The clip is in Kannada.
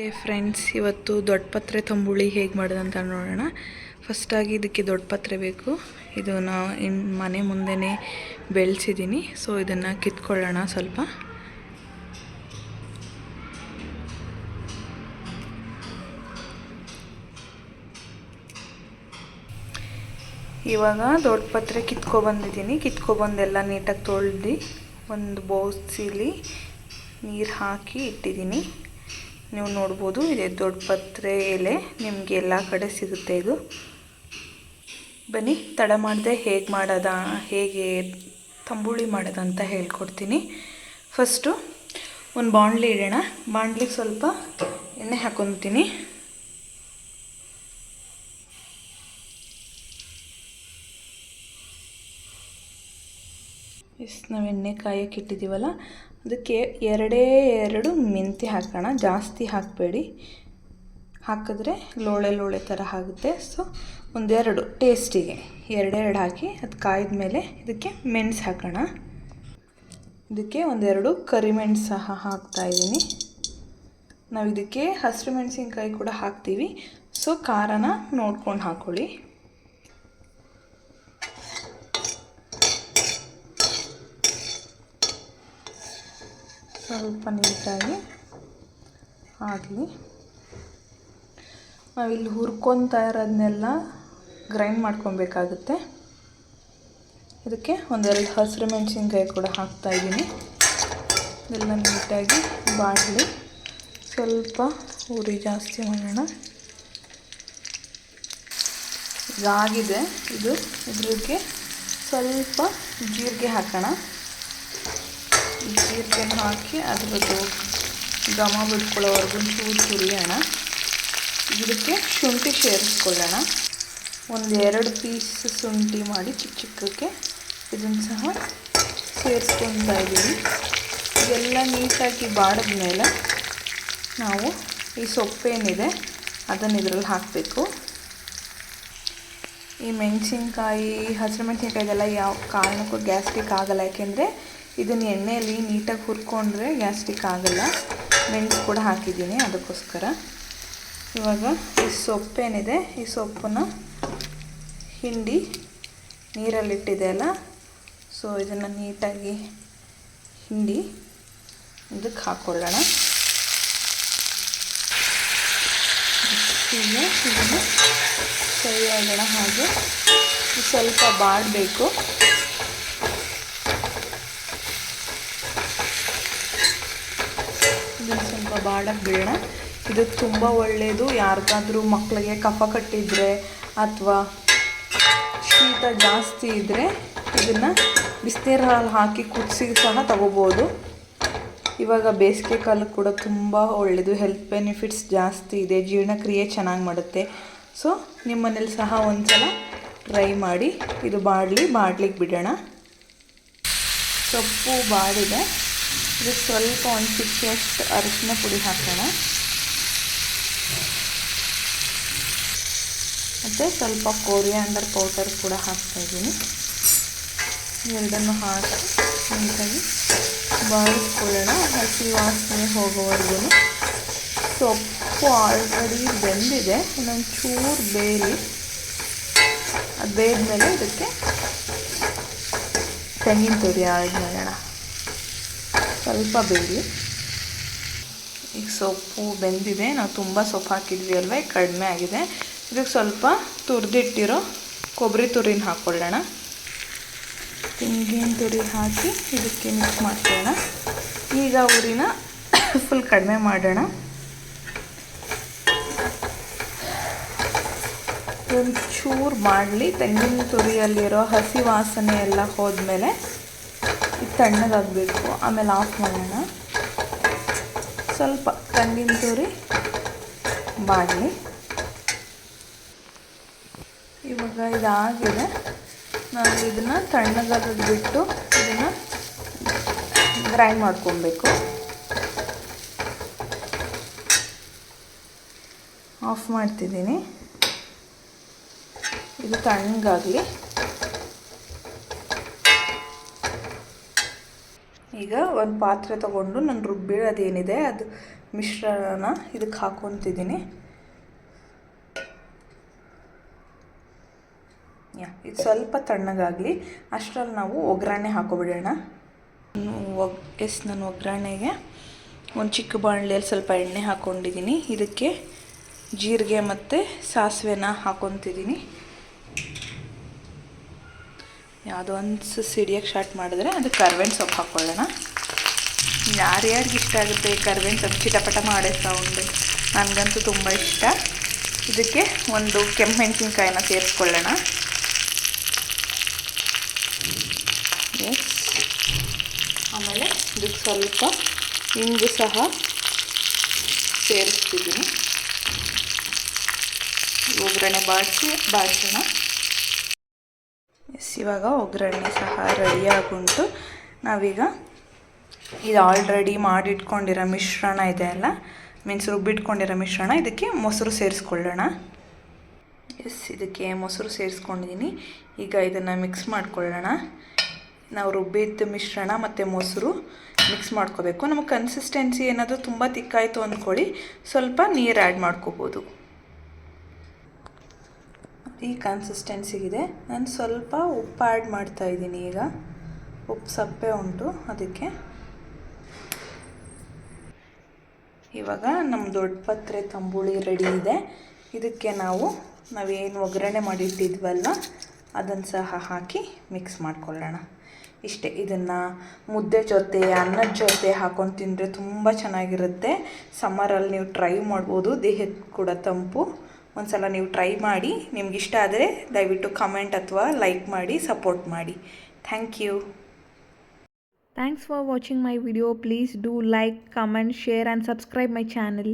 ಏ ಫ್ರೆಂಡ್ಸ್, ಇವತ್ತು ದೊಡ್ಡಪತ್ರೆ ತಂಬುಳಿ ಹೇಗೆ ಮಾಡೋದಂತ ನೋಡೋಣ. ಫಸ್ಟಾಗಿ ಇದಕ್ಕೆ ದೊಡ್ಡಪತ್ರೆ ಬೇಕು. ಇದು ನಾ ಇನ್ ಮನೆ ಮುಂದೆನೇ ಬೆಳೆಸಿದ್ದೀನಿ ಸೊ, ಇದನ್ನು ಕಿತ್ಕೊಳ್ಳೋಣ ಸ್ವಲ್ಪ. ಇವಾಗ ದೊಡ್ಡಪತ್ರೆ ಕಿತ್ಕೊಬಂದಿದ್ದೀನಿ ಕಿತ್ಕೊಬಂದೆಲ್ಲ ನೀಟಾಗಿ ತೊಳ್ದು, ಒಂದು ಬೌಸಿಲಿ ನೀರು ಹಾಕಿ ಇಟ್ಟಿದ್ದೀನಿ ನೀವು ನೋಡ್ಬೋದು, ಇದೆ ದೊಡ್ಡ ಪತ್ರೆ ಎಲೆ ನಿಮಗೆ ಎಲ್ಲ ಕಡೆ ಸಿಗುತ್ತೆ ಇದು. ಬನ್ನಿ, ತಡ ಮಾಡದೆ ಹೇಗೆ ಮಾಡೋದ, ಹೇಗೆ ತಂಬುಳಿ ಮಾಡೋದಂತ ಹೇಳ್ಕೊಡ್ತೀನಿ. ಫಸ್ಟು ಒಂದು ಬಾಣಲಿ ಇಡೋಣ. ಬಾಣಲಿಗೆ ಸ್ವಲ್ಪ ಎಣ್ಣೆ ಹಾಕೊತೀನಿ. ಇಷ್ಟು ನಾವು ಎಣ್ಣೆ ಕಾಯಕ್ಕೆ ಇಟ್ಟಿದ್ದೀವಲ್ಲ ಅದಕ್ಕೆ ಎರಡೇ ಎರಡು ಮೆಂತ್ಯ ಹಾಕೋಣ. ಜಾಸ್ತಿ ಹಾಕಬೇಡಿ. ಹಾಕಿದ್ರೆ ಲೋಳೆ ಲೋಳೆ ಥರ ಆಗುತ್ತೆ. ಸೊ ಒಂದೆರಡು ಟೇಸ್ಟಿಗೆ. ಎರಡೆರಡು ಹಾಕಿ, ಅದು ಕಾಯ್ದ ಮೇಲೆ ಇದಕ್ಕೆ ಮೆಣಸು ಹಾಕೋಣ. ಇದಕ್ಕೆ ಒಂದೆರಡು ಕರಿಮೆಣಸು ಸಹ ಹಾಕ್ತಾಯಿದ್ದೀನಿ ನಾವು ಇದಕ್ಕೆ ಹಸಿರು ಮೆಣಸಿನ್ಕಾಯಿ ಕೂಡ ಹಾಕ್ತೀವಿ. ಸೊ ಖಾರನ ನೋಡ್ಕೊಂಡು ಹಾಕ್ಕೊಳ್ಳಿ ಸ್ವಲ್ಪ ನೀಟಾಗಿ ಆಗಲಿ. ನಾವಿಲ್ಲಿ ಹುರ್ಕೊತಾ ಇರೋದನ್ನೆಲ್ಲ ಗ್ರೈಂಡ್ ಮಾಡ್ಕೊಬೇಕಾಗುತ್ತೆ. ಇದಕ್ಕೆ ಒಂದೆರಡು ಹಸಿರು ಮೆಣಸಿನ್ಕಾಯಿ ಕೂಡ ಹಾಕ್ತಾಯಿದ್ದೀನಿ ಇದೆಲ್ಲ ನೀಟಾಗಿ ಬಾಡಲಿ. ಸ್ವಲ್ಪ ಉರಿ ಜಾಸ್ತಿ ಮಾಡೋಣ. ಇದಾಗಿದೆ. ಇದು ಇದ್ರಿಗೆ ಸ್ವಲ್ಪ ಜೀರಿಗೆ ಹಾಕೋಣ. ಜೀರಿಗೆ ಹಾಕಿ ಅದ್ರದ್ದು ಘಮ ಬಿಟ್ಕೊಳ್ಳೋವರೆಗೂ ಚೂರು ಸುರಿಯೋಣ. ಇದಕ್ಕೆ ಶುಂಠಿ ಸೇರಿಸ್ಕೊಳ್ಳೋಣ. ಒಂದು ಎರಡು ಪೀಸ್ ಶುಂಠಿ ಮಾಡಿ ಚಿಕ್ಕ ಚಿಕ್ಕಕ್ಕೆ ಇದನ್ನು ಸಹ ಸೇರಿಸ್ಕೊತಾ ಇದ್ದೀವಿ. ಇದೆಲ್ಲ ನೀಟಾಗಿ ಬಾಡಿದ್ಮೇಲೆ ನಾವು ಈ ಸೊಪ್ಪೇನಿದೆ ಅದನ್ನು ಇದರಲ್ಲಿ ಹಾಕಬೇಕು. ಈ ಮೆಣಸಿನ್ಕಾಯಿ, ಹಸಿರು ಮೆಣಸಿನ್ಕಾಯಿ ಇದೆಲ್ಲ ಯಾವ ಕಾರಣಕ್ಕೂ ಗ್ಯಾಸ್ಟ್ರಿಕ್ ಆಗಲ್ಲ. ಯಾಕೆಂದರೆ ಇದನ್ನು ಎಣ್ಣೆಯಲ್ಲಿ ನೀಟಾಗಿ ಹುರ್ಕೊಂಡ್ರೆ ಗ್ಯಾಸ್ಟಿಕ್ ಆಗಲ್ಲ. ಮೆಣಸು ಕೂಡ ಹಾಕಿದ್ದೀನಿ ಅದಕ್ಕೋಸ್ಕರ. ಇವಾಗ ಈ ಸೊಪ್ಪೇನಿದೆ ಈ ಸೊಪ್ಪನ್ನು ಹಿಂಡಿ ನೀರಲ್ಲಿಟ್ಟಿದೆ ಅಲ್ಲ? ಸೊ ಇದನ್ನು ನೀಟಾಗಿ ಹಿಂಡಿ ಇದಕ್ಕೆ ಹಾಕ್ಕೊಳ್ಳೋಣ ಇದನ್ನು ಸರಿಯಾಗೋಣ ಹಾಗೆ ಸ್ವಲ್ಪ ಬಾಡಬೇಕು. ಇದನ್ನು ಬೇಡ. ಇದು ತುಂಬ ಒಳ್ಳೆಯದು ಯಾರಿಗಾದ್ರೂ ಮಕ್ಕಳಿಗೆ ಕಫ ಕಟ್ಟಿದರೆ ಅಥವಾ ಶೀತ ಜಾಸ್ತಿ ಇದ್ದರೆ ಇದನ್ನು ಬಿಸ್ತೀರ್ ಹಾಲು ಹಾಕಿ ಕುದಿಸಿ ಸಹ ತಗೋಬೋದು. ಇವಾಗ ಬೇಸಿಗೆ ಕಾಲಕ್ಕೆ ಕೂಡ ತುಂಬ ಒಳ್ಳೆಯದು ಹೆಲ್ತ್ ಬೆನಿಫಿಟ್ಸ್ ಜಾಸ್ತಿ ಇದೆ. ಜೀರ್ಣಕ್ರಿಯೆ ಚೆನ್ನಾಗಿ ಮಾಡುತ್ತೆ. ಸೊ ನಿಮ್ಮ ಮನೇಲಿ ಸಹ ಒಂದು ಸಲ ಟ್ರೈ ಮಾಡಿ. ಇದು ಬಾಡಲಿ ಬಾಡ್ಲಿಕ್ಕೆ ಬಿಡೋಣ. ಸೊಪ್ಪು ಬಾಡಿದೆ. ಇದಕ್ಕೆ ಸ್ವಲ್ಪ ಒಂದು ಚಿಕ್ಕಷ್ಟು ಅರಿಶಿನ ಪುಡಿ ಹಾಕೋಣ. ಮತ್ತು ಸ್ವಲ್ಪ ಕೋರಿಯಾಂಡರ್ ಪೌಡರ್ ಕೂಡ ಹಾಕ್ತಾಯಿದ್ದೀನಿ ಎರಡನ್ನು ಹಾಕಿ ನೀಟಾಗಿ ಬಾಯಿಸ್ಕೊಳ್ಳೋಣ ಹಸಿ ವಾಸನೆ ಹೋಗೋವರೆಗೂ. ಸೊಪ್ಪು ಆಲ್ರೆಡಿ ಬೆಂದಿದೆ. ಇನ್ನೊಂದು ಚೂರು ಬೇಯಲಿ ಅದು ಬೇಯ್ದ್ಮೇಲೆ ಇದಕ್ಕೆ ತೆಂಗಿನ ತುರಿ ಆದ್ಮೇಲೆ ಸ್ವಲ್ಪ ಬೇಯಲಿ ಈಗ ಸೊಪ್ಪು ಬೆಂದಿದೆ. ನಾವು ತುಂಬ ಸೊಪ್ಪು ಹಾಕಿದ್ವಿ ಅಲ್ವ? ಈಗ ಕಡಿಮೆ ಆಗಿದೆ. ಇದಕ್ಕೆ ಸ್ವಲ್ಪ ತುರಿದಿಟ್ಟಿರೋ ಕೊಬ್ಬರಿ ತುರಿನ ಹಾಕ್ಕೊಳ್ಳೋಣ ತೆಂಗಿನ ತುರಿ ಹಾಕಿ ಇದಕ್ಕೆ ಮಿಕ್ಸ್ ಮಾಡ್ಕೊಳ್ಳೋಣ. ಈಗ ಉರಿನ ಫುಲ್ ಕಡಿಮೆ ಮಾಡೋಣ. ಒಂಚೂರು ಚೂರು ಮಾಡಲಿ. ತೆಂಗಿನ ತುರಿಯಲ್ಲಿರೋ ಹಸಿ ವಾಸನೆ ಎಲ್ಲ ಹೋದ್ಮೇಲೆ ಇದು ತಣ್ಣಗಾಗಬೇಕು. ಆಮೇಲೆ ಆಫ್ ಮಾಡೋಣ. ಸ್ವಲ್ಪ ತಂಗಿನ ತೂರಿ, ಬಾಡಲಿ. ಇವಾಗ ಇದಾಗಿದೆ. ನಾವು ಇದನ್ನು ತಣ್ಣಗಾಗೋದು ಬಿಟ್ಟು ಇದನ್ನು ಗ್ರೈಂಡ್ ಮಾಡ್ಕೊಬೇಕು. ಆಫ್ ಮಾಡ್ತಿದ್ದೀನಿ. ಇದು ತಣ್ಣಗಾಗಲಿ. ಈಗ ಒಂದು ಪಾತ್ರೆ ತೊಗೊಂಡು ನಾನು ರುಬ್ಬಿರೋದೇನಿದೆ ಅದು ಮಿಶ್ರಣ ಇದಕ್ಕೆ ಹಾಕೊತಿದ್ದೀನಿ. ಇದು ಸ್ವಲ್ಪ ತಣ್ಣಗಾಗಲಿ, ಅಷ್ಟರಲ್ಲಿ ನಾವು ಒಗ್ಗರಣೆ ಹಾಕೊಬಿಡೋಣ. ಒಗ್, ಎಸ್, ನಾನು ಒಗ್ಗರಣೆಗೆ ಒಂದು ಚಿಕ್ಕ ಬಾಣಲೆಯಲ್ಲಿ ಸ್ವಲ್ಪ ಎಣ್ಣೆ ಹಾಕ್ಕೊಂಡಿದ್ದೀನಿ ಇದಕ್ಕೆ ಜೀರಿಗೆ ಮತ್ತು ಸಾಸಿವೆನ ಹಾಕೊತಿದ್ದೀನಿ. ಯಾವುದೋ ಒಂದು ಸಿಡಿಯೋಕ್ಕೆ ಶಾರ್ಟ್ ಮಾಡಿದ್ರೆ ಅದು ಕರ್ಬೇವಿನ ಸೊಪ್ಪು ಹಾಕ್ಕೊಳ್ಳೋಣ ಯಾರ್ಯಾರಿಗೆ ಇಷ್ಟ ಆಗುತ್ತೆ ಕರ್ಬೇವಿನ ಸೊಪ್ಪು? ಚಿಟಪಟ ಮಾಡೋ ಸೌಂಡು ನನಗಂತೂ ತುಂಬ ಇಷ್ಟ. ಇದಕ್ಕೆ ಒಂದು ಕೆಂಪು ಮೆಣಸಿನ್ಕಾಯಿನ ಸೇರಿಸ್ಕೊಳ್ಳೋಣ. ಎಸ್ ಆಮೇಲೆ ಇದಕ್ಕೆ ಸ್ವಲ್ಪ ಇಂಗು ಸಹ ಸೇರಿಸ್ತಿದ್ದೀನಿ. ಒಗ್ಗರಣೆ ಬಾಡಿಸಿ, ಬಾಡಿಸೋಣ. ಇವಾಗ ಒಗ್ಗರಣೆ ಸಹ ರೆಡಿಯಾಗುಂಟು ನಾವೀಗ ಇದು ಆಲ್ರೆಡಿ ಮಾಡಿಟ್ಕೊಂಡಿರೋ ಮಿಶ್ರಣ ಇದೆ ಅಲ್ಲ? ಮೀನ್ಸ್ ರುಬ್ಬಿಟ್ಕೊಂಡಿರೋ ಮಿಶ್ರಣ. ಇದಕ್ಕೆ ಮೊಸರು ಸೇರಿಸ್ಕೊಳ್ಳೋಣ. ಎಸ್ ಇದಕ್ಕೆ ಮೊಸರು ಸೇರಿಸ್ಕೊಂಡಿದ್ದೀನಿ ಈಗ ಇದನ್ನು ಮಿಕ್ಸ್ ಮಾಡ್ಕೊಳ್ಳೋಣ. ನಾವು ರುಬ್ಬಿದ ಮಿಶ್ರಣ ಮತ್ತು ಮೊಸರು ಮಿಕ್ಸ್ ಮಾಡ್ಕೋಬೇಕು. ನಮಗೆ ಕನ್ಸಿಸ್ಟೆನ್ಸಿ ಏನಾದರೂ ತುಂಬ ತಿಕ್ಕಾಯಿತು ಅಂದ್ಕೊಳ್ಳಿ ಸ್ವಲ್ಪ ನೀರು ಆ್ಯಡ್ ಮಾಡ್ಕೋಬೋದು. ಈ ಕನ್ಸಿಸ್ಟೆನ್ಸಿಗಿದೆ ನಾನು ಸ್ವಲ್ಪ ಉಪ್ಪು ಆ್ಯಡ್ ಮಾಡ್ತಾ ಇದ್ದೀನಿ ಈಗ. ಉಪ್ಪು ಸಪ್ಪೆ ಉಂಟು ಅದಕ್ಕೆ. ಇವಾಗ ನಮ್ಮ ದೊಡ್ಡ ಪತ್ರೆ ತಂಬುಳಿ ರೆಡಿ ಇದೆ. ಇದಕ್ಕೆ ನಾವು, ನಾವೇನು ಒಗ್ಗರಣೆ ಮಾಡಿಟ್ಟಿದ್ವಲ್ಲ ಅದನ್ನು ಸಹ ಹಾಕಿ ಮಿಕ್ಸ್ ಮಾಡ್ಕೊಳ್ಳೋಣ. ಇಷ್ಟೇ, ಇದನ್ನು ಮುದ್ದೆ ಜೊತೆ, ಅನ್ನದ ಜೊತೆ ಹಾಕೊಂಡು ತಿಂದರೆ ತುಂಬ ಚೆನ್ನಾಗಿರುತ್ತೆ. ಸಮ್ಮರಲ್ಲಿ ನೀವು ಟ್ರೈ ಮಾಡ್ಬೋದು. ದೇಹಕ್ಕೆ ಕೂಡ ತಂಪು. ಒಂದ್ಸಲ ನೀವು ಟ್ರೈ ಮಾಡಿ ನಿಮ್ಗೆ ಇಷ್ಟ ಆದರೆ ದಯವಿಟ್ಟು ಕಮೆಂಟ್ ಅಥವಾ ಲೈಕ್ ಮಾಡಿ ಸಪೋರ್ಟ್ ಮಾಡಿ. Thank you thanks for watching my video please do like comment share and subscribe my channel